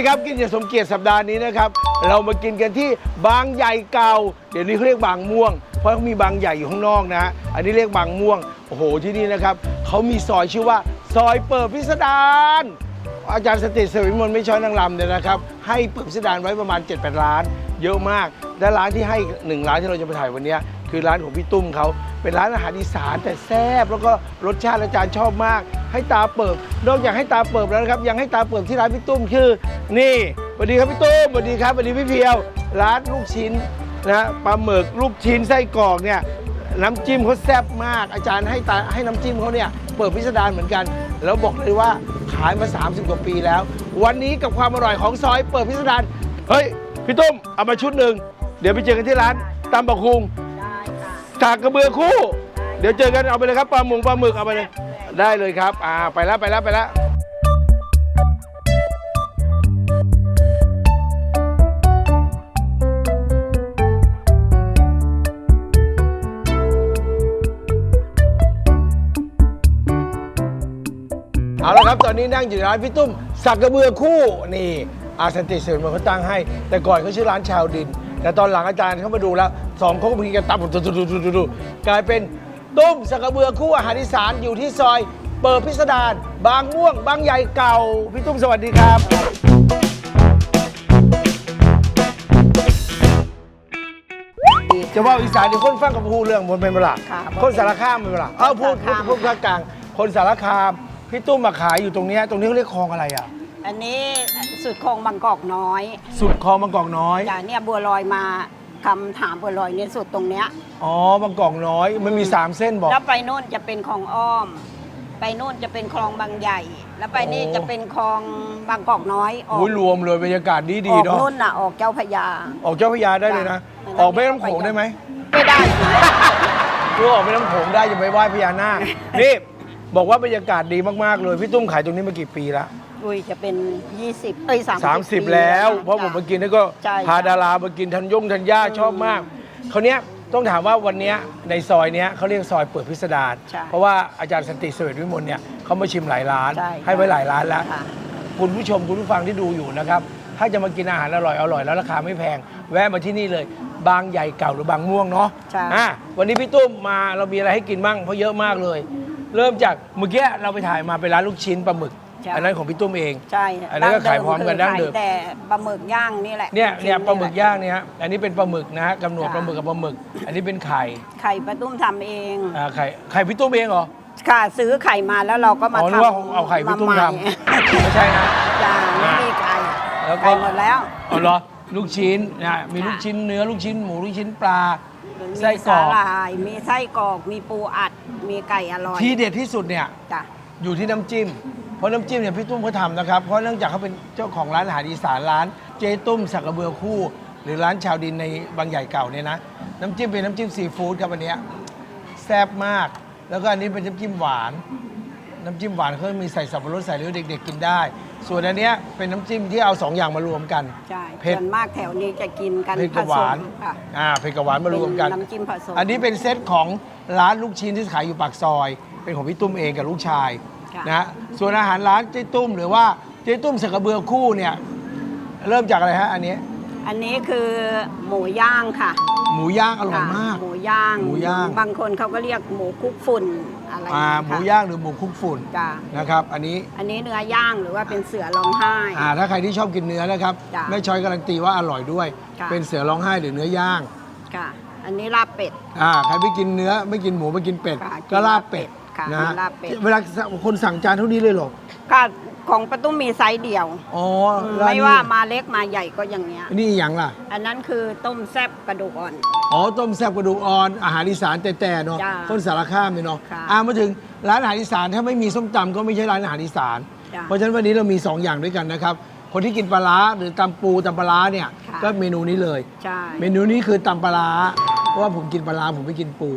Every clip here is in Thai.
ดีครับกินอย่างสมเกียรติสัปดาห์นี้นะครับ เรามากินกันที่บางใหญ่เก่า เดี๋ยวนี้เขาเรียกบางม่วง เพราะเขามีบางใหญ่อยู่ข้างนอกนะฮะอันนี้เรียกบางม่วงโอ้โหที่นี่นะครับเขามีซอยชื่อว่าซอยเปิดพิสดารอาจารย์สติสวิมลไม่ช้อยนางรำเนี่ยนะครับ ให้เปิดพิสดารไว้ประมาณ 7-8 ล้าน เยอะมากและร้านที่ให้หนึ่งร้านที่เราจะไปถ่ายวันนี้ คือร้านของพี่ตุ้มเขาเป็นร้านอาหารอีสานแต่แซ่บแล้วก็รสชาติอาจารย์ชอบมาก ให้ตาเปิบนอกจากให้ตาเปิบแล้วนะครับยังให้ตาเปิบที่ร้านพี่ตุ้มคือ นี่สวัสดีครับพี่ตุ้มสวัสดีครับสวัสดีพี่เพียว ร้านลูกชิ้นนะปลาหมึกลูกชิ้นไส้กรอกเนี่ยน้ำจิ้มเขาแซ่บมาก อาจารย์ให้ตาให้น้ำจิ้มเขาเนี่ยเปิดพิสดารเหมือนกัน แล้วบอกเลยว่าขายมา 30 กว่าปีแล้ว วันนี้กับความอร่อยของซอยเปิดพิสดารเฮ้ยพี่ตุ้มเอามาชุดหนึ่งเดี๋ยวไปเจอกันที่ร้านตำบักคุง ได้ค่ะกากกระเบือคู่ เดี๋ยวเจอกันเอาไปเลยครับปลาหมึกปลาหมึกเอาไปเลย ได้เลยครับ อ่าไปแล้วไปแล้วไปแล้วเอาละครับ ตอนนี้นั่งอยู่ร้านพี่ตุ้มสักกระเบือคู่นี่อาสันติเสริมเขาตั้งให้ แต่ก่อนเขาชื่อร้านชาวดิน แต่ตอนหลังอาจารย์เขามาดูแล้วสองเขาก็มีกันตับดูๆๆๆกลายเป็นตุ้มสักกระเบือคู่อาหารอีสานอยู่ที่ซอย เปิดพิสดารบางม่วงบางใหญ่เก่า พี่ตุ้มสวัสดีครับ จะว่าอีสานนี่คนฟังกับพูดเรื่องบนเป็นเวลาค่ะคนสารคามเป็นเวลาเอ้าพูดพูดสารคามพูดภาคกลาง คนสารคาม พี่ตุ้มมาขายอยู่ตรงเนี้ยตรงนี้เขาเรียกคลองอะไรอะ อันนี้ สุดคลองบางกอกน้อยสุดคลองบางกอกน้อยจากเนี่ยบัวลอยมาคำถามบัวลอยเนี่ยสุดตรงเนี้ย อ๋อบางกอกน้อย มันมีสามเส้นบอก แล้วไปนู่นจะเป็นคลองอ้อม ไปนู่นจะเป็นคลองบางใหญ่ แล้วไปนี่โอ้ จะเป็นคลองบางกอกน้อยออกอุ้ยรวมเลยบรรยากาศดีดีออกเนาะ นู่นน่ะออกเจ้าพระยา ออกเจ้าพระยาได้เลยนะ จ้ะ ออกแม่น้ำโขงได้ไหมไม่ได้รู้ออกแม่น้ำโขงได้จะไปไหว้พญานาค นี่บอกว่าบรรยากาศดีมากๆเลย พี่ตุ้มขายตรงนี้มากี่ปีละ อุ้ยจะเป็น 20 เอ้ย30สามสิบแล้ว เพราะผมมากินแล้วก็ใช่พาดารามากินทันยงทันย่าชอบมากคราวเนี้ยต้องถามว่าวันเนี้ยในซอยเนี้ยเขาเรียกซอยเปิดพิสดารใช่เพราะว่าอาจารย์สันติเสวตวิมลเนี่ยเขามาชิมหลายร้านใช่ให้ไว้หลายร้านแล้ว ค่ะ คุณผู้ชมคุณผู้ฟังที่ดูอยู่นะครับ ถ้าจะมากินอาหารอร่อยอร่อยแล้วราคาไม่แพง แวะมาที่นี่เลย บางใหญ่เก่าหรือบางม่วงเนาะใช่ อะวันนี้พี่ตุ้มมาเรามีอะไรให้กินบ้างเพราะเยอะมากเลย เริ่มจากเมื่อกี้เราไปถ่ายมาเป็นร้านลูกชิ้นปลาหมึก ใช่ อันนั้นของพี่ตุ้มเอง ใช่อันนั้นก็ขายพร้อมกันดั้งเดิม คือขายแต่ปลาหมึกย่างนี่แหละเนี่ยเนี่ยชิ้ปลาหมึกแะย่างเนี่ยฮะอันนี้เป็นปลาหมึกนะฮะกำหนวดจ้ะปลาหมึกกับปลาหมึก อันนี้เป็นไข่ไข่ปลาตุ้มทำเอง อ่าไข่ไข่พี่ตุ้มเองเหรอค่ะซื้อไข่มาแล้วเราก็มาอ๋อนึกทำว่าเอาไข่พี่ตุ้มทาใหำไม่ใช่นะ จ้าไม่มีไข่แล้วก็ ไข่หมดแล้ว อ๋อเหรอลูกชิ้นนะมีค่ะ ลูกชิ้นเนื้อลูกชิ้นหมูลูกชิ้นปลามีไส้กรอกสาหร่าย มีไส้กรอก มีปูอัด มีไก่อร่อยที่เด็ดที่สุดเนี่ยจ้ะอยู่ที่น้ำจิ้ม เพราะน้ำจิ้มเนี่ยพี่ตุ้มเขาทำนะครับ เพราะเนื่องจากเขาเป็นเจ้าของร้านอาหารอีสานร้าน เจ๊ตุ้มสักกระเบือคู่ หรือร้านชาวดินในบางใหญ่เก่าเนี่ยนะน้ำจิ้มเป็นน้ำจิ้มซีฟู้ดครับอันเนี้ยแซ่บมาก แล้วก็อันนี้เป็นน้ำจิ้มหวาน น้ำจิ้มหวานเขามีใส่สับปะรดใส่เลือเด็ก ๆ กินได้ ส่วนอันเนี้ยเป็นน้ำจิ้มที่เอาสองอย่างมารวมกัน ใช่เผ็ด ส่วนมากแถวนี้จะกินกันเผ็ดผกับหสวานมค่ะอ่าเผ็ดกับหวานมารวมกัน เป็นน้ำจิ้มผสมอันนี้เป็นเซตของร้านลูกชิ้นที่ขายอยู่ปากซอย เป็นของพี่ตุ้มเองกับลูกชาย ค่ะนะฮะส่วนอาหารร้านเจ๊ตุ้มหรือว่าเจ๊ตุ้มสักกระเบือคู่เนี่ยเริ่มจากอะไรฮะอันนี้ อันนี้คือหมูย่างค่ะหมูย่างอร่อยค่ะมาก หมูย่างหมูย่าง บางคนเขาก็เรียกหมูคลุกฝุ่นอะไรอ่าหมูค่ะย่างหรือหมูคลุกฝุ่นจ้ะนะครับ อันนี้อันนี้เนื้อย่างหรือว่าเป็นเสือร้องไห้ อ่าถ้าใครที่ชอบกินเนื้อนะครับจ้ะแม่ช้อยการันตีว่าอร่อยด้วย ค่ะ เป็นเสือร้องไห้หรือเนื้อย่างค่ะ อันนี้ลาบเป็ด อ่าใครไม่กินเนื้อไม่กินหมูไม่กินเป็ดค่ะก็ลาบเป็ด ค่ะนะฮะลาบเป็ดเวลาคนสั่งจานเท่านี้เลยเหรอค่ะของประตุ้มมีไซส์เดียว อ๋ออืมร้นไม่นี้ว่ามาเล็กมาใหญ่ก็อย่างเงี้ยนี่อย่างล่ะ อันนั้นคือต้มแซ่บกระดูกอ่อน อ๋อต้มแซ่บกระดูกอ่อนอาหารอีสานแต่แต่เนาะจ้าคนสารคามเนี่ยเนาะค่ะอ่ามาถึงร้านอาหารอีสานถ้าไม่มีส้มตำก็ไม่ใช่ร้านอาหารอีสาน จ้าเพราะฉะนั้นวันนี้เรามี 2 อย่างด้วยกันนะครับ คนที่กินปลาร้าหรือตำปูตำปลาร้าเนี่ยค่ะ ก็เมนูนี้เลย ใช่ เมนูนี้คือตำปลาร้าเพราะว่าผมกินปลาร้าผมไม่กินปู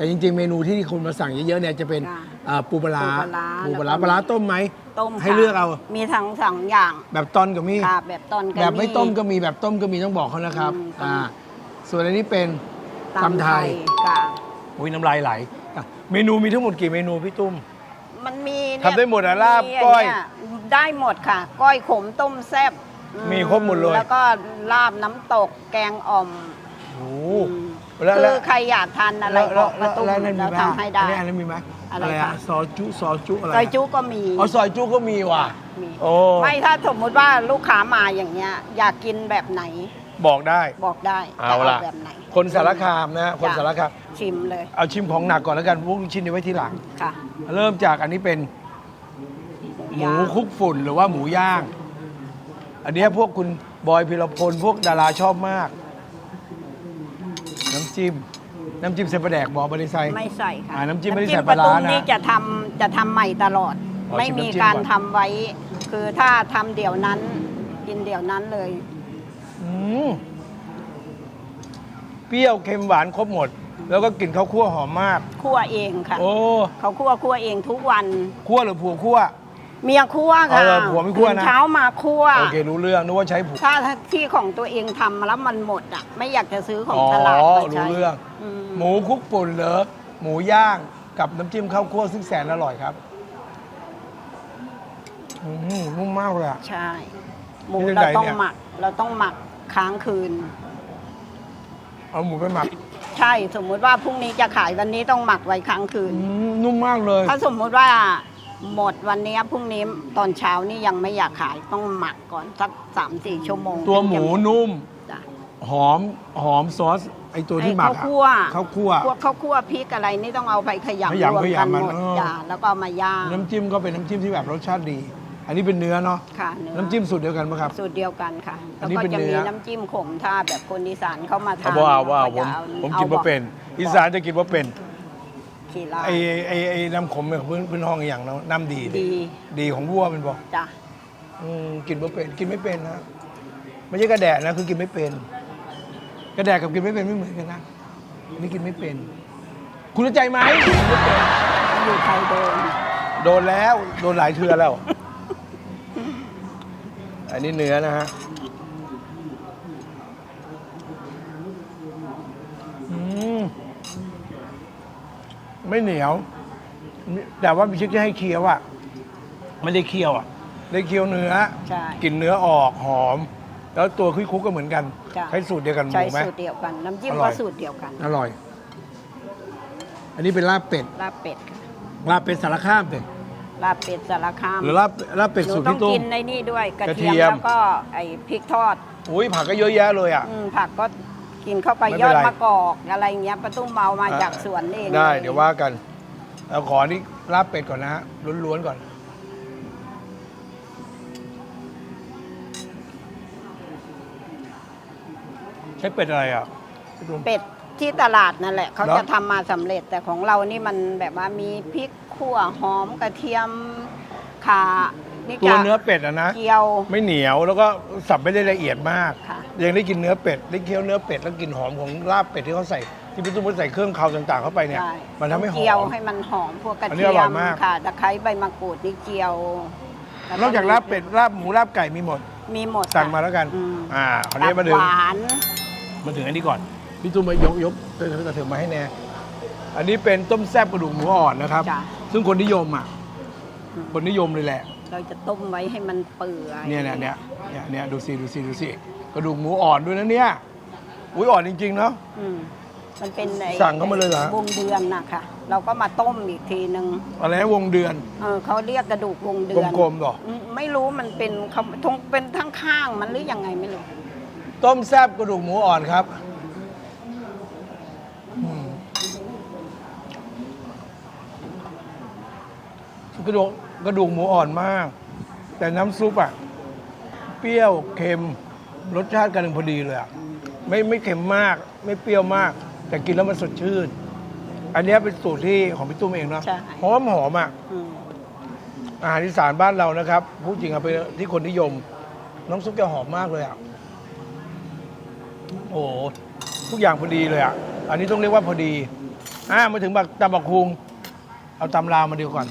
แต่จริง ๆ เมนูที่คนมาสั่งเยอะๆเนี่ยจะเป็นค่ะอ่าปูปลาร้าปูปลาร้าปูปลาร้าแล้วก็ ปลาร้าต้มไหม ต้มให้ค่ะเลือกเอา มีทั้งสองอย่างแบบตอนกับมี ค่ะแบบตอนกันแบบไม่ต้มก็มีแบบต้มก็มีต้องบอกเขานะครับอืม อ่าส่วนอันนี้เป็นตำไทยค่ะ อุ้ยน้ำลายไหลอะเมนูมีทั้งหมดกี่เมนูพี่ตุ้ม มันมีเนี่ยทำได้หมดอะลาบมีก้อยเนี่ได้หมดค่ะ ก้อยขมต้มแซ่บมีครบหมดเลย แล้วก็ลาบน้ำตกแกงอ่อมโอ้อืม แล้วคืแล้วอใครอยากทานอะไรแล้วบอกประตุ้มแล้วนั่นมีแล้วไหมทำให้ได้ อันนี้อันนั้นมีไหมอะไรอะคะ ซอจุซอจุอะไรซอยจุก็มี อ๋อซอยจุก็มีว่ะ มีโอ้ ไม่ถ้าสมมุติว่าลูกค้ามาอย่างเงี้ย อยากกินแบบไหนบอกได้ บอกได้เอาจะล่ะ แบบไหนคนสารคามนะฮะคนจ้ะสารคาม ชิมเลยเอาชิมของหนักก่อนแล้วกันพวกลูกชิ้นนี้ไว้ทีหลัง ค่ะเริ่มจากอันนี้เป็นหมูคลุกฝุ่นหรือว่าหมูย่าง อันเนี้ยพวกคุณบอยพิรพลพวกดาราชอบมากน้ำจิ้ม น้ำจิ้มเส้นปลาแดกบอกบริไซไม่ใส่ค่ะอ่าน้ำจิ้มไม่ได้ใส่ปลาร้าน้ำจิ้มปะตุ้มนะนี่จะทำจะทำใหม่ตลอด อ๋อไม่ชิมมีน้ำจิ้มการก่อนทำไว้ คือถ้าทำเดี๋ยวนั้นกินเดี๋ยวนั้นเลย อืมเปรี้ยวเค็มหวานครบหมด แล้วก็กลิ่นข้าวคั่วหอมมาก คั่วเองค่ะโอ้เขาคั่วคั่วเองทุกวัน คั่วหรือผัวคั่ว เมียคั่วเอาค่ะเหรอผัวไม่คั่วนะ ตื่เช้ามาคั่วโอเครู้เรื่องนึกว่าใช้ผัว ถ้าที่ของตัวเองทำแล้วมันหมดอะ ไม่อยากจะซื้อของอ๋อตลาดมารู้ใช้เรื่อง มหมูคลุกปุ่นเหรอหมูย่างกับน้ำจิ้มข้าวคั่วซึ่งแสนอร่อยครับอืมนุ่มมากเลยอะใช่ หมูนี่เรายังไงต้องเนี่ย หมัก เราต้องหมักค้างคืน เอาหมูไปหมักใช่ สมมุติว่าพรุ่งนี้จะขายวันนี้ต้องหมักไว้ค้างคืน อืมนุ่มมากเลย ถ้าสมมุติว่า หมดวันนี้พรุ่งนี้ตอนเช้านี่ยังไม่อยากขายต้องหมักก่อนสักสามสี่ชั่วโมงตัวหมูนุ่ม จ้ะหอมหอมซอสไอตัวที่หมักไอ้อะข้าวคั่วข้าวคั่วพวกข้าวคั่วพริกอะไรนี่ต้องเอาไปขขยำยำรวมกันขยำมันหมดเออ จ้ะแล้วก็เอามาย่างน้ำจิ้มก็เป็นน้ำจิ้มที่แบบรสชาติดี อันนี้เป็นเนื้อเนาะค่ะเนื้อน้ำจิ้มสูตรเดียวกันปะครับ สูตรเดียวกันค่ะอัแล้นวนี้ก็เป็นจะเนื้มีอ น้ำจิ้มขมถ้าแบบคนอีสานเข้ามาทานว้าวว้าวผมก็จะเอผมกินว่าเป็น อีสานจะกินว่าเป็น ขีลาไอไอไอน้ำขมเนี่ยพื้นพื้นห้องอย่างเนาะน้ำดีดี ดีของวัวเป็นบอกจ้ะอืมกินว่าเป็นกินไม่เป็นนะไม่ใช่กระแดะนะคือกินไม่เป็น กระแดะกับกินไม่เป็นไม่เหมือนกันนะอันนี่กินไม่เป็น คุณเข้าใจไหมกินไม่เป็นอยู่ไทยโดนโดนแล้ว โดนหลายเทือแล้ว อันนี้เนื้อนะฮะ ไม่เหนียว แต่ว่าพี่ชิคจะให้เคี้ยวอะไม่ได้เคี้ยวอะ ได้เคี้ยวเนื้อใช่ กลิ่นเนื้อออกหอม แล้วตัวคุยคุกก็เหมือนกัน จ้ะ ใช้สูตรเดียวกันหใช้มูไหม สูตรเดียวกัน น้ำจิ้มอร่ก็อย สูตรเดียวกัน อร่อย อันนี้เป็นลาบเป็ดลาบเป็ดค่ะลาบเป็ดสารคามเลยลาบเป็ดสารคามหรือลาบลาบเป็ดหนูสูตรต้องพี่ตุ้กิม นในนี่ด้วยกระกระเทีเทียยม มแล้วก็ไอ้พริกทอดอุ้ยผักก็เยอะแยะเลยอะ อืมผักก็ กินเข้าไปไม่ยเป็นอดไร มะกอกอะไรเงี้ยประตุ้มเมามาจากสวนเองได้ลเดี๋ยวว่ากันเอาขอนี่ลาบเป็ดก่อนนะฮะล้วนๆก่อน ใช้เป็ดอะไรอะพี่ตุ้ม เป็ดที่ตลาดนั่นแหละเขาเหรอจะทำมาสำเร็จแต่ของเรานี่มันแบบว่ามีพริกขั่วหอมกระเทียมข่า นี่ตัวจะเนื้อเป็ดอะนะ เกี๊ยว ไม่เหนียวแล้วก็สับไม่ได้ละเอียดมาก ค่ะ ยังได้กินเนื้อเป็ดได้เคี้ยวเนื้อเป็ดแล้วกลินหอมของลาบเป็ดที่เขาใส่ที่พี่ตุ้มใส่เครื่องเคาวต่างๆเข้าไปเนี่ย ใช่มันทำให้หอเจียวม ให้มันหอมพวกกระอันนี้เทีอยร่อยมมาก ค่ะตะไคร้ใบมะกรูดนี่เจียวแวนอกจากลาบเป็ดลาบหมูลาบไก่มีหมดมีหมดสั่งค่ะมาแล้วกัน อืมอ่าคราวนี้มาถึตังบหวาน มาถึงอันนี้ก่อนพี่ตุ้มมายกยกเธอกระเถิบมาให้แน่อันนี้เป็นต้มแซ่บกระดูกหมูอ่อนนะครับ จ้ะซึ่งคนนิยมอะอืม คนนิยมเลยแหละ เราจะต้มไว้ให้มันเปื่อยเนี่ยเนี่ยเนี่ยเนี่ยเนี่ยดูสิดูสิดูสิกระดูกหมูอ่อนด้วยนะเนี่ยอุ้ยอ่อนจริงๆเนาะ อืมมันเป็นไอ้สั่งเข้ามาเลยเหรอ วงเดือนนะคะเราก็มาต้มอีกทีนึงอะไรนะวงเดือน เออเขาเรียกกระดูกวงเดือนกลมๆเหรอ มไม่รู้มันเป็นเขาทงเป็นทั้งข้างมันหรือยังไงไม่รู้ ต้มแซ่บกระดูกหมูอ่อนครับอืมกระดูก กระดูกหมูอ่อนมาก แต่น้ำซุปอะเปรี้ยวเค็มรสชาติกำลังพอดีเลยอะไม่ไม่เค็มมาก ไม่เปรี้ยวมาก แต่กินแล้วมันสดชื่น อันเนี้ยเป็นสูตรที่ของพี่ตุ้มเองเนาะใช่ หอมหอมอะอืมอาหารอีสานบ้านเรานะครับพูดจริงอะเป็นที่คนนิยม น้ำซุปจะหอมมากเลยอะโอ้โหทุกอย่างพอดีเลยอะอันนี้ต้องเรียกว่าพอดีอ่ามาถึงบักตำบักคุง เอาตำราวมาดีก่อน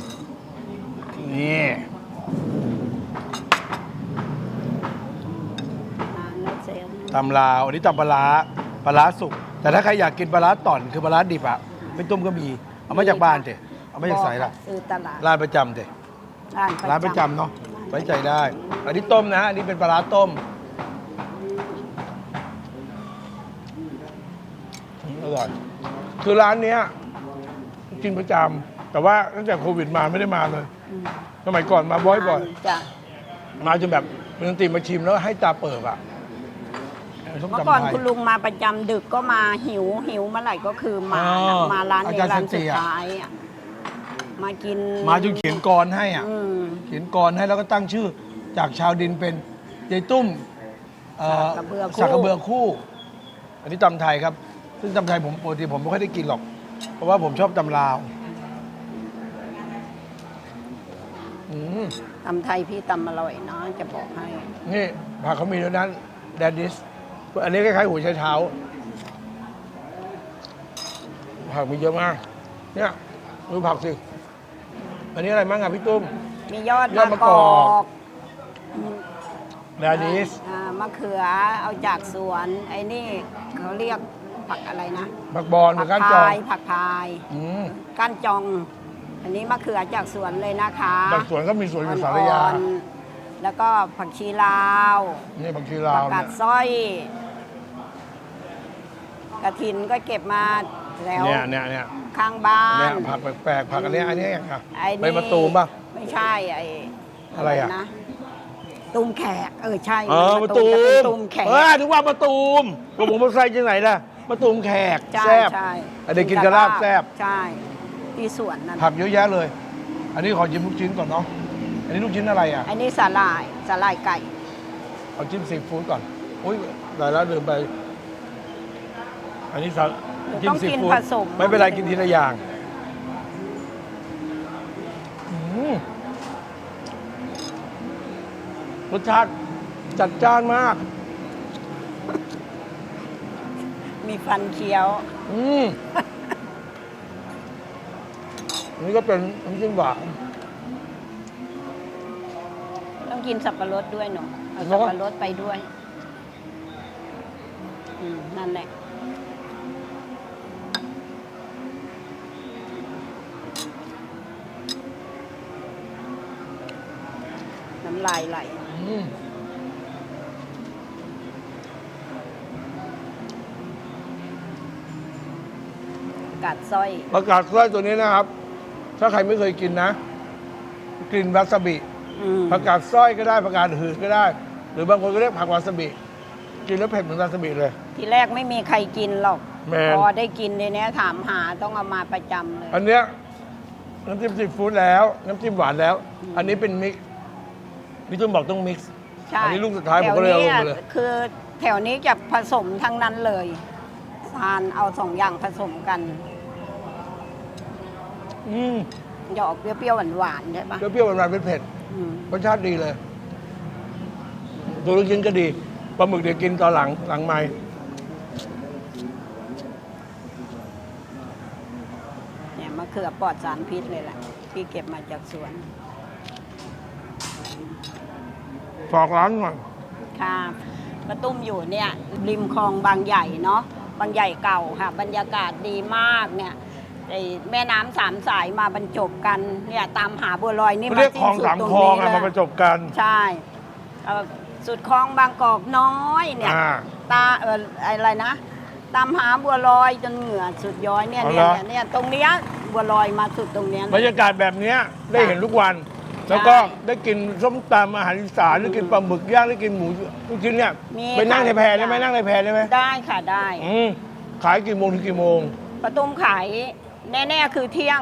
นี่ อ่าแล้วเสร็จตำลาวอันนี้ตำปลาร้าปลาร้าสุก แต่ถ้าใครอยากกินปลาร้าต่อนคือปลาร้าดิบอะเป็นต้มก็มี เอามาจากบ้านเถอะเอามาจากไสล่ะซื้อตลาดร้านประจำเถอะร้านร้านประจำเนอะร้านไว้ใจได้ อันนี้ต้มนะฮะอันนี้เป็นปลาร้าต้มอืมอร่อย คือร้านเนี้ยกินประจำ แต่ว่าตั้งแต่โควิดมาไม่ได้มาเลยอืมสมัยก่อนมาบ่อยบ่อยจ้ะๆมาจนแบบเป็นตีมาชิมแล้วให้ตาเปิดอะส้มเมื่อตำก่อนไทย คุณลุงมาประจำดึกก็มาหิวหิวเมื่อไหร่ก็คือมาอ๋อนะมาร้านอานี้จารย์ร้านสันติสุดอะ ท้ายอะมากินมาจนเขียนกรให้อะ อืม เขียนกรให้แล้วก็ตั้งชื่อจากชาวดินเป็นยายตุ้มเอ่อสักกระเบือคู่สักกระเบือคู่ อันนี้ตำไทยครับ ซึ่งตำไทยผมปกติผมไม่ค่อยได้กินหรอก เพราะว่าผมชอบตำลาว อืมตำไทยพี่ตำอร่อยเนาะจะบอกให้ นี่ผักเขามีด้วยนั้นแดนดิส อันนี้คล้ายๆหัวไชเท้า ผักมีเยอะมาก เนี่ยดูผักสิ อันนี้อะไรบ้างอะพี่ตุ้ม มียอดยอดมะมะกกออกกอืมแดนดิสอ่ามะเขือเอาจากสวน ไอ้นี่เขาเรียกผักอะไรนะผักบอลผัผักก้านจองพายผักพาย อืมก้านจอง อันนี้มะเขือจากสวนเลยนะคะจากสวนก็มีสวนอยู่สารยา อ่อนๆแล้วก็ผักชีลาวนี่ผักชีลาผัวกกาเนี่ดย สร้อย กระถินก็เก็บมาแล้วเนี่ยเนี่ยเนี่ยข้างบ้าเนี่ยนผักแปลกๆผักอันเนี้ยอันเนี้ยอะไอ้ใบนี่มะตูมป่ะ ไม่ใช่ไอ้อะไรอะนะตูมแขกเออใช่เออมะตูจะเป็นมตูมแขก เออถึงว่ามะตูมผมผมมาใส่ที่ไหนล่ะมะตูมแขกใช่แซ่บใช่อันนี้กินกระลาบแซ่บ ใช่ ที่สวนนั่นผักเยอะแยะเลย อันนี้ขอจิ้มลูกชิ้นก่อนเนาะ อันนี้ลูกชิ้นอะไรอะ อันนี้สาหร่ายสาหร่ายไก่ เอาจิ้มซีฟู้ดก่อน อุ้ยตายแล้วลืมไป อันนี้สาจิ้ต้มองซีกินฟู้ดผสม ไม่เป็นไรกินทีละอย่างอืมรสชาติจัดจ้านมาก มีฟันเคี้ยว อืม อันนี้ก็เป็นน้ำจิ้มหวาน ต้องกินสับปะรดด้วยหนูเอาเหรสัอบปะรดไปด้วย อืม นั่นแหละ น้ำลายไหล อืมกัดสร้อย ประกาศสร้อยตัวนี้นะครับ ถ้าใครไม่เคยกินนะ กลิ่นวาซาบิอืมผักกาดสร้อยก็ได้ผักกาดหืดก็ได้ หรือบางคนก็เรียกผักวาซาบิ กินแล้วเผ็ดเหมือนวาซาบิเลย ทีแรกไม่มีใครกินหรอก แมน พอได้กินในเนี้ยถามหาต้องเอามาประจำเลย อันเนี้ยน้ำจิ้มซีฟู้ดแล้ว น้ำจิ้มหวานแล้ว อันนี้เป็นมิกซ์นี่ตุ้มบอกต้องมิกซ์ ใช่อันนี้ลูกสุดท้ายผมก็เลยเอาลงมาเลย แถวนี้คือแถวนี้จะผสมทั้งนั้นเลย ทานเอาสองอย่างผสมกัน อืมจะออกเปรี้ยวๆหวานๆใช่ปะเปรี้ยวๆหวานๆเป็นเผ็ดอืมรสชาติดีเลย ตัวลูกชิ้นก็ดีปลาหมึกเดี๋ยวกินตอนหลังหลังไม้เนี่ยมะเขือปลอดสารพิษเลยแหละพี่เก็บมาจากสวน ฝากร้านหน่อยค่ะมาตุ้มอยู่เนี่ยริมคลองบางใหญ่เนาะบางใหญ่เก่าค่ะ บรรยากาศดีมากเนี่ย ไอ้แม่น้ำสามสายมาบรรจบกันเนี่ยตามหาบัวลอยนี่เขาเรียกสิ้คลองสุดสามตรคลองนี้อะเลยมาประจบกัน ใช่เอ่อสุดคลองบางกอกน้อยเนี่ย อ่า ตาเอออะไรนะ ตามหาบัวลอยจนเหงื่อสุดย้อยเนี่ยเอาเนี่ยละ เนี่ยเนี่ยตรงเนี้ยบัวลอยมาสุดตรงเนี้ย บรรยากาศแบบเนี้ยได้เห็นทุกวัน แล้วก็ได้กินส้มตำอาหารอีสานได้กินปลาหมึกย่างได้กินหมูลูกชิ้นเนี่ยมีไปนั่งในแพค่ะได้ไหมนั่งในแพได้ไหมได้ค่ะได้ อืมขายกี่โมงถึงกี่โมง ประตูมขาย แน่ๆคือเที่ยง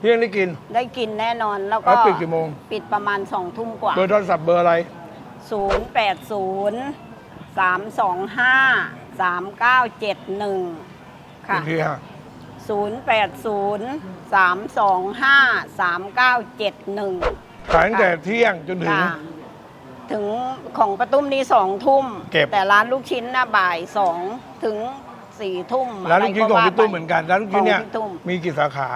เที่ยงได้กิน ได้กินแน่นอนแล้วแล้ก็วปิดกี่โมง ปิดประมาณสองทุ่มกว่า เบอร์โทรศัพท์เบอร์อะไร 0 8 0 3 2 5 3 9 7 1 ค่ะ อีกทีฮะ0 8 0 3 2 5 3 9 7 1 ขายตั้งแต่เที่ยงจนถึง ค่ะ ถึงของประตุ้มนี้สองทุ่ม เก็บ แต่ร้านลูกชิ้นน่ะบ่ายสองถึง สี่ทุ่มร้านลูกชิ้นของพี่ตุ้มะไรเหมือนกันร้านลูกชิ้นเนี่ยของพี่ตุ้มมีกี่สาขา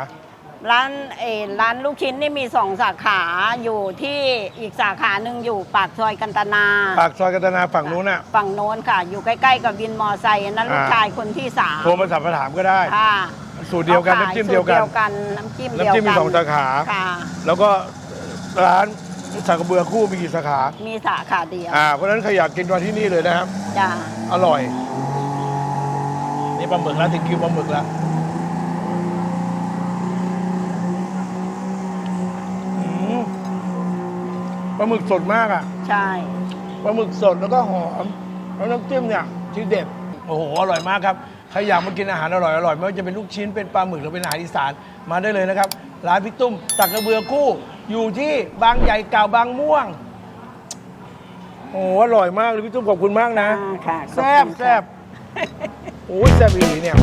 ร้านเออร้านลูกชิ้นนี่มีสองสาขาอยู่ที่อีกสาขาหนึ่งอยู่ปากซอยกันตนา ปากซอยกัตนาฝั่งนู้นน่ะฝั่งโน้นค่ะ อยู่ใกล้ๆกับวินมอไซค์อันนั้นลูกอ่าชายคนที่สามโทรมาสอบถามก็ได้ค่ะสูตรเดียวกันขาน้ำจิ้มเดียวกันสูตรน้ำจิ้มเดียวน้ำจิ้มมีกันสองสาขาค่ะแล้วก็ร้านสักกระเบือคู่มีกี่สาขา มีสาขาเดียว อ่า เพราะฉะนั้นใครอยากกินมาที่นี่เลยนะครับ จ้า อร่อย นี่ปลาหมึกแล้วถึงคิวปลาหมึกแล้วอืมปลาหมึกสดมากอะใช่ ปลาหมึกสดแล้วก็หอมแล้วน้ำจิ้มเนี่ยที่เด็ดโอ้โหอร่อยมากครับใครอยากมากินอาหารอร่อยอร่อยไม่ว่าจะเป็นลูกชิ้นเป็นปลาหมึกหรือเป็นอาหารอีสานมาได้เลยนะครับ ร้านพี่ตุ้มตักกระเบือคู่ อยู่ที่บางใหญ่เก่าบางม่วง โอ้โหอร่อยมากเลยพี่ตุ้มขอบคุณมากนะอ่าค่ะขอบแซ่บคุณค่ะ แซ่บ โอ้ยแซ่บอีหลีเนี่ย